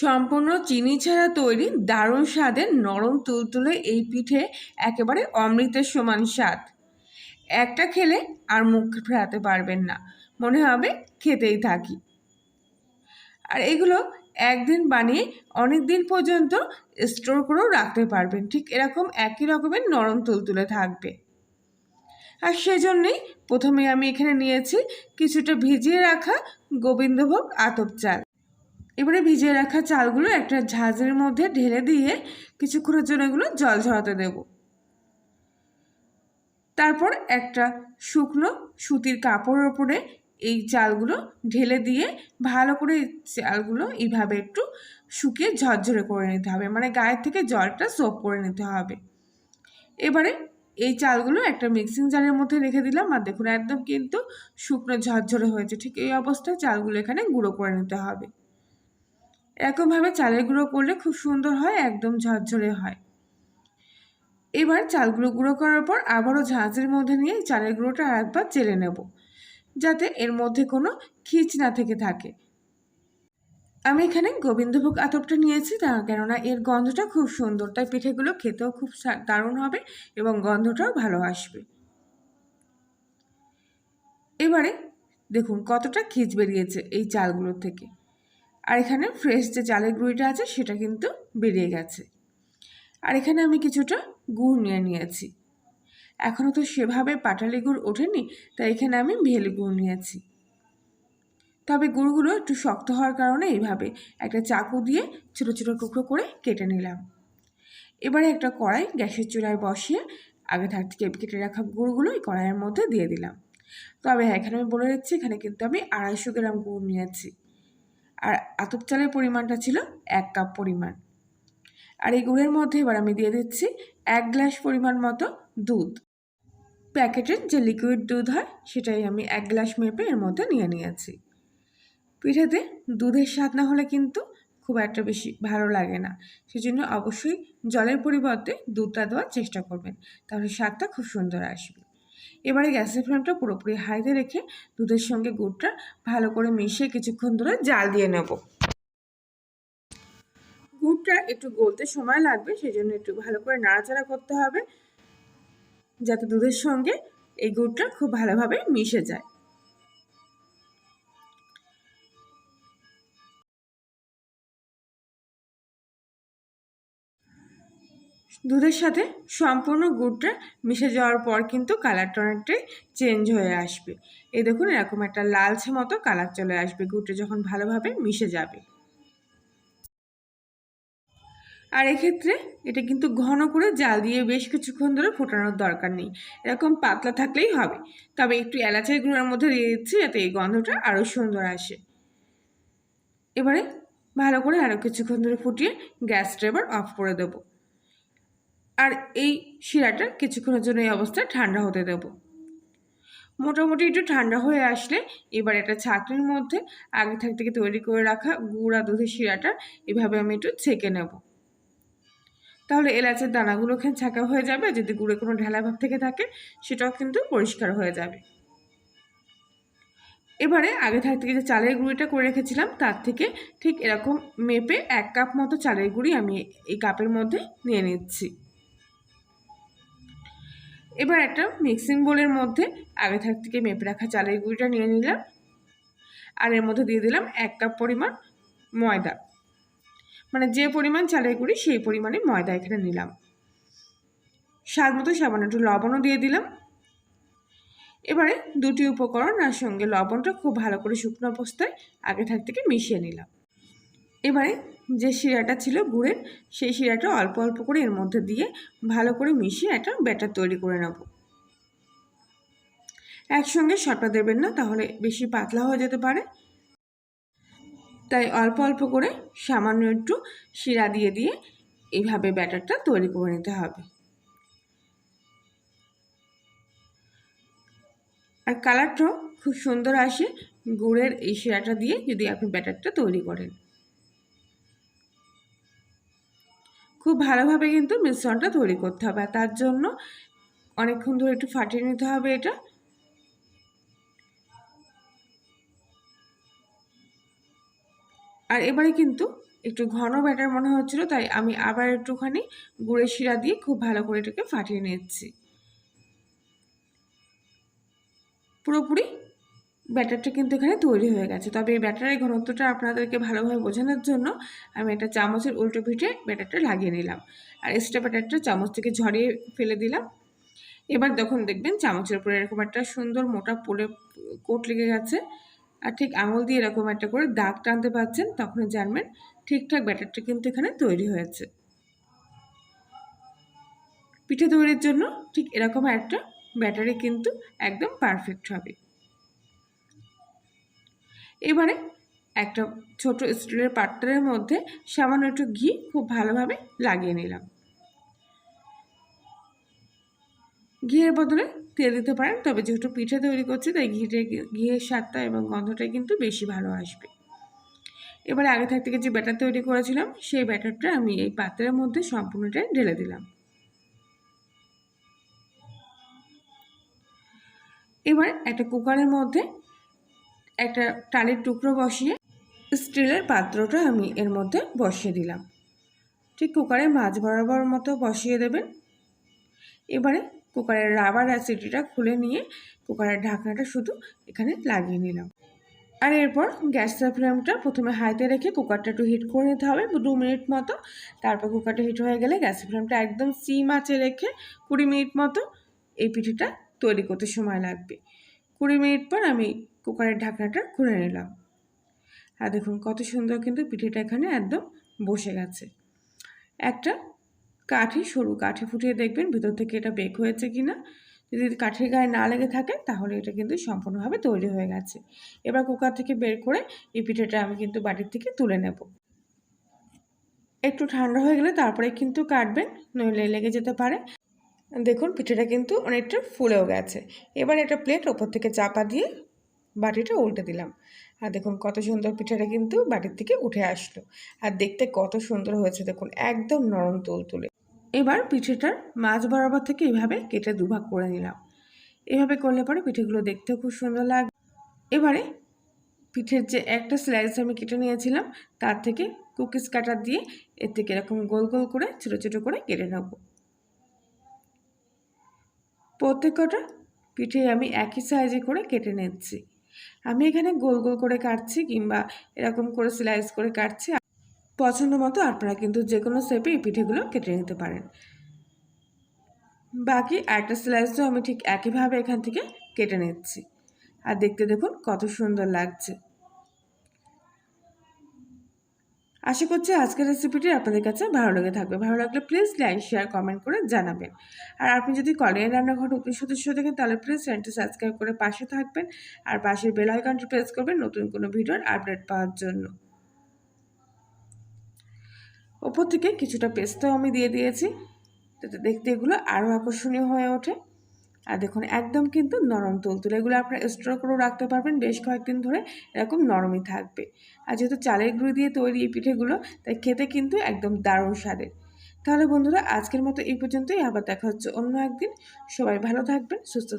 সম্পূর্ণ চিনি ছাড়া তৈরি দারুণ স্বাদের নরম তুলতুলে এই পিঠে একেবারে অমৃতের সমান স্বাদ। একটা খেলে আর মুখ ফেরাতে পারবেন না। মনে হবে খেতেই থাকি। আর এগুলো একদিন বানিয়ে অনেক দিন পর্যন্ত স্টোর করেও রাখতে পারবেন। ঠিক এরকম একই রকমের নরম তুলতুলে থাকবে। আর সেজন্যই প্রথমে আমি এখানে নিয়েছি কিছুটা ভিজিয়ে রাখা গোবিন্দভোগ আতপ চাল। এবারে ভিজিয়ে রাখা চালগুলো একটা ঝাঁঝের মধ্যে ঢেলে দিয়ে কিছুক্ষণের জন্য এগুলো জল ঝরাতে দেব। তারপর একটা শুকনো সুতির কাপড়ের ওপরে এই চালগুলো ঢেলে দিয়ে ভালো করে চালগুলো এইভাবে একটু শুকিয়ে ঝরঝরে করে নিতে হবে মানে গায়ের থেকে জলটা সোপ করে নিতে হবে। এবারে এই চালগুলো একটা মিক্সিং জারের মধ্যে রেখে দিলাম, আর দেখুন একদম কিন্তু শুকনো ঝরঝরে হয়েছে, ঠিক এই অবস্থায় চালগুলো এখানে গুঁড়ো করে নিতে হবে। এরকমভাবে চালের গুঁড়ো করলে খুব সুন্দর হয়, একদম ঝরঝরে হয়। এবার চালগুলো গুঁড়ো করার পর আবারও ঝাঁঝের মধ্যে নিয়ে চালের গুঁড়োটা আর একবার চেলে নেব, যাতে এর মধ্যে কোনো খিচ না থেকে থাকে। আমি এখানে গোবিন্দভোগ আতপটা নিয়েছি, তা কেননা এর গন্ধটা খুব সুন্দর, তাই পিঠেগুলো খেতেও খুব দারুণ হবে এবং গন্ধটাও ভালো আসবে। এবারে দেখুন কতটা খিচ বেরিয়েছে এই চালগুলোর থেকে। আর এখানে ফ্রেশ যে চালের গুঁড়িটা আছে সেটা কিন্তু বেরিয়ে গেছে। আর এখানে আমি কিছুটা গুড় নিয়ে নিয়েছি। এখনও তো সেভাবে পাটালি গুড় ওঠেনি, তাই এখানে আমি ভেলি গুড় নিয়েছি। তবে গুড়গুলো একটু শক্ত হওয়ার কারণে এইভাবে একটা চাকু দিয়ে ছোটো ছোটো টুকরো করে কেটে নিলাম। এবারে একটা কড়াই গ্যাসের চুলায় বসিয়ে আগে থাক থেকে কেটে রাখা গুড়গুলো এই কড়াইয়ের মধ্যে দিয়ে দিলাম। তবে হ্যাঁ এখানে আমি বলে দিচ্ছি, এখানে কিন্তু আমি আড়াইশো গ্রাম গুড় নিয়েছি। আর আতপ চালের পরিমাণটা ছিল এক কাপ পরিমাণ। আর এই গুড়ের মধ্যে এবার আমি দিয়ে দিচ্ছি এক গ্লাস পরিমাণ মতো দুধ। প্যাকেটের যে লিকুইড দুধ হয়, সেটাই আমি এক গ্লাস মেপে এর মধ্যে নিয়ে নিয়েছি। পিঠেতে দুধের স্বাদ না হলে কিন্তু খুব একটা বেশি ভালো লাগে না। সেজন্য অবশ্যই জলের পরিবর্তে দুধটা দেওয়ার চেষ্টা করবেন, তাহলে স্বাদটা খুব সুন্দর আসবে। এবারে গ্যাসের ফ্লেমটা পুরোপুরি হাইতে রেখে দুধের সঙ্গে গুড়টা ভালো করে মিশিয়ে কিছুক্ষণ ধরে জাল দিয়ে নেব। গুড়টা একটু গলতে সময় লাগবে সেই জন্য একটু ভালো করে নাড়াচাড়া করতে হবে, যাতে দুধের সঙ্গে এই গুড়টা খুব ভালোভাবে মিশে যায়। দুধের সাথে সম্পূর্ণ গুড়টা মিশে যাওয়ার পর কিন্তু কালারটা অনেকটাই চেঞ্জ হয়ে আসবে। এই দেখুন, এরকম একটা লালচে মতো কালার চলে আসবে গুড়টা যখন ভালোভাবে মিশে যাবে। আর এক্ষেত্রে এটা কিন্তু ঘন করে জাল দিয়ে বেশ কিছুক্ষণ ধরে ফোটানোর দরকার নেই। এরকম পাতলা থাকলেই হবে। তবে একটু এলাচের গুঁড়োর মধ্যে দিয়ে দিচ্ছি যাতে এই গন্ধটা আরও সুন্দর আসে। এবারে ভালো করে আরও কিছুক্ষণ ধরে ফুটিয়ে গ্যাসটা এবার অফ করে দেবো। আর এই শিরাটা কিছুক্ষণের জন্য এই অবস্থায় ঠান্ডা হতে দেব। মোটামুটি একটু ঠান্ডা হয়ে আসলে এবার একটা ছাঁকনির মধ্যে আগে থাক থেকে তৈরি করে রাখা গুঁড়া দুধের শিরাটা এভাবে আমি একটু ছেঁকে নেব। তাহলে এলাচের দানাগুলো এখানে ছাঁকা হয়ে যাবে, যদি গুঁড়ে কোনো ঢেলা ভাব থেকে থাকে সেটাও কিন্তু পরিষ্কার হয়ে যাবে। এবারে আগে থাক থেকে যে চালের গুঁড়িটা করে রেখেছিলাম, তার থেকে ঠিক এরকম মেপে এক কাপ মতো চালের গুঁড়ি আমি এই কাপের মধ্যে নিয়ে নিচ্ছি। এবার একটা মিক্সিং বোলের মধ্যে আগে থাক থেকে মেপে রাখা চালের গুঁড়িটা নিয়ে নিলাম। আর এর মধ্যে দিয়ে দিলাম এক কাপ পরিমাণ ময়দা। মানে যে পরিমাণ চালের গুঁড়ি সেই পরিমাণে ময়দা এখানে নিলাম। স্বাদ মতো সামান্য একটু লবণও দিয়ে দিলাম। এবারে দুটি উপকরণ আর সঙ্গে লবণটা খুব ভালো করে শুকনো অবস্থায় আগে থাক থেকে মিশিয়ে নিলাম। এবারে যে শিরাটা ছিল গুড়ের, সেই শিরাটা অল্প অল্প করে এর মধ্যে দিয়ে ভালো করে মিশিয়ে একটা ব্যাটার তৈরি করে নেব। একসঙ্গে সবটা দেবেন না, তাহলে বেশি পাতলা হয়ে যেতে পারে। তাই অল্প অল্প করে সামান্য একটু শিরা দিয়ে দিয়ে এইভাবে ব্যাটারটা তৈরি করে নিতে হবে। আর কালারটাও খুব সুন্দর আসে, গুড়ের এই শিরাটা দিয়ে যদি আপনি ব্যাটারটা তৈরি করেন। খুব ভালোভাবে কিন্তু মিশ্রণটা তৈরি করতে হবে। তার জন্য অনেকক্ষণ ধরে একটু ফাটিয়ে নিতে হবে এটা। আর এবারে কিন্তু একটু ঘন ব্যাটার মনে হচ্ছিল, তাই আমি আবার একটুখানি গুড়ের শিরা দিয়ে খুব ভালো করে এটাকে ফাটিয়ে নিচ্ছি। পুরোপুরি ব্যাটারটা কিন্তু এখানে তৈরি হয়ে গেছে। তবে এই ব্যাটারের ঘনত্বটা আপনাদেরকে ভালোভাবে বোঝানোর জন্য আমি একটা চামচের উল্টো পিঠে ব্যাটারটা লাগিয়ে নিলাম। আর এক্সট্রা ব্যাটারটা চামচ থেকে ঝরিয়ে ফেলে দিলাম। এবার যখন দেখবেন চামচের উপরে এরকম একটা সুন্দর মোটা পোলে কোট লেগে গেছে। আর ঠিক আঙুল দিয়ে এরকম একটা করে দাগ টানতে পারছেন তখন জানবেন ঠিকঠাক ব্যাটারটা কিন্তু এখানে তৈরি হয়েছে। পিঠে তৈরির জন্য ঠিক এরকম একটা ব্যাটারি কিন্তু একদম পারফেক্ট হবে। এবারে একটা ছোট স্টিলের পাত্রের মধ্যে সামান্য একটু ঘি খুব ভালোভাবে লাগিয়ে নিলাম। ঘিয়ের বদলে তেল দিতে পারেন, তবে যেহেতু পিঠে তৈরি করছি, তাই ঘিটে ঘিয়ের স্বাদটা এবং গন্ধটা কিন্তু বেশি ভালো আসবে। এবারে আগে থাকতে যে ব্যাটার তৈরি করেছিলাম, সেই ব্যাটারটা আমি এই পাত্রের মধ্যে সম্পূর্ণটাই ঢেলে দিলাম। এবার একটা কুকারের মধ্যে একটা টালির টুকরো বসিয়ে স্টিলের পাত্রটা আমি এর মধ্যে বসিয়ে দিলাম। ঠিক কুকারে মাছ বরাবর মতো বসিয়ে দেবেন। এবারে কুকারের রাবার অ্যাসিডিটা খুলে নিয়ে কুকারের ঢাকনাটা শুধু এখানে লাগিয়ে নিলাম। আর এরপর গ্যাসের ফ্লেমটা প্রথমে হাইতে রেখে কুকারটা একটু হিট করে নিতে হবে দু মিনিট মতো। তারপর কুকারটা হিট হয়ে গেলে গ্যাসের ফ্লেমটা একদম সিম আঁচে রেখে কুড়ি মিনিট মতো এই পিঠিটা তৈরি করতে সময় লাগবে। কুড়ি মিনিট পর আমি কুকারের ঢাকনাটা খুলে নিলাম। আর দেখুন কত সুন্দর কিন্তু পিঠেটা এখানে একদম বসে গেছে। একটা কাঠি, সরু কাঠি ফুটিয়ে দেখবেন ভিতর থেকে এটা বেক হয়েছে কি না যদি কাঠের গায়ে না লেগে থাকে তাহলে এটা কিন্তু সম্পূর্ণভাবে তৈরি হয়ে গেছে। এবার কুকার থেকে বের করে এই পিঠেটা আমি কিন্তু বাটির থেকে তুলে নেব। একটু ঠান্ডা হয়ে গেলে তারপরে কিন্তু কাটবেন, নইলে লেগে যেতে পারে। দেখুন, পিঠেটা কিন্তু অনেকটা ফুলেও গেছে। এবার একটা প্লেট ওপর থেকে চাপা দিয়ে বাটিটা উল্টে দিলাম। আর দেখুন, কত সুন্দর পিঠাটা কিন্তু বাটির থেকে উঠে আসলো। আর দেখতে কত সুন্দর হয়েছে, দেখুন, একদম নরম তুল তুলে। এবার পিঠেটার মাছ বরাবর থেকে এভাবে কেটে দুভাগ করে নিলাম। এভাবে করলে পরে পিঠেগুলো দেখতেও খুব সুন্দর লাগবে এবারে পিঠের যে একটা স্লাইস আমি কেটে নিয়েছিলাম, তার থেকে কুকিজ কাটার দিয়ে এর থেকে এরকম গোল গোল করে, ছোটো ছোটো করে কেটে নেব। প্রত্যেকটা পিঠে আমি একই সাইজে করে কেটে নিচ্ছি। আমি এখানে গোল গোল করে কাটছি কিংবা এরকম করে স্লাইস করে কাটছি। পছন্দ মতো আপনারা কিন্তু যে কোনো শেপে এই পিঠেগুলো কেটে নিতে পারেন। বাকি একটা স্লাইসও আমি ঠিক একইভাবে এখান থেকে কেটে নিচ্ছি। আর দেখতে দেখুন কত সুন্দর লাগছে। আশা করছি আজকের রেসিপিটি আপনাদের কাছে ভালো লেগে থাকবে। ভালো লাগলে প্লিজ লাইক শেয়ার কমেন্ট করে জানাবেন। আর আপনি যদি কলের রান্নাঘর নতুন সদস্য দেখেন তাহলে প্লিজ চ্যানেলটি সাবস্ক্রাইব করে পাশে থাকবেন। আর পাশের বেল আইকনটি প্রেস করবেন নতুন কোনো ভিডিওর আপডেট পাওয়ার জন্য। ওপর থেকে কিছুটা পেস্তাও আমি দিয়ে দিয়েছি। যাতে দেখতে এগুলো আরও আকর্ষণীয় হয়ে ওঠে। আর দেখুন, একদম কিন্তু নরম তুলতুলে। এগুলো আপনারা স্টোর করেও রাখতে পারবেন। বেশ কয়েকদিন ধরে এরকম নরমই থাকবে। আর যেহেতু চালের গুঁড়ি দিয়ে তৈরি এই পিঠেগুলো, তাই খেতে কিন্তু একদম দারুণ স্বাদের। তাহলে বন্ধুরা, আজকের মতো এই পর্যন্তই। আবার দেখা হচ্ছে অন্য একদিন। সবাই ভালো থাকবেন, সুস্থ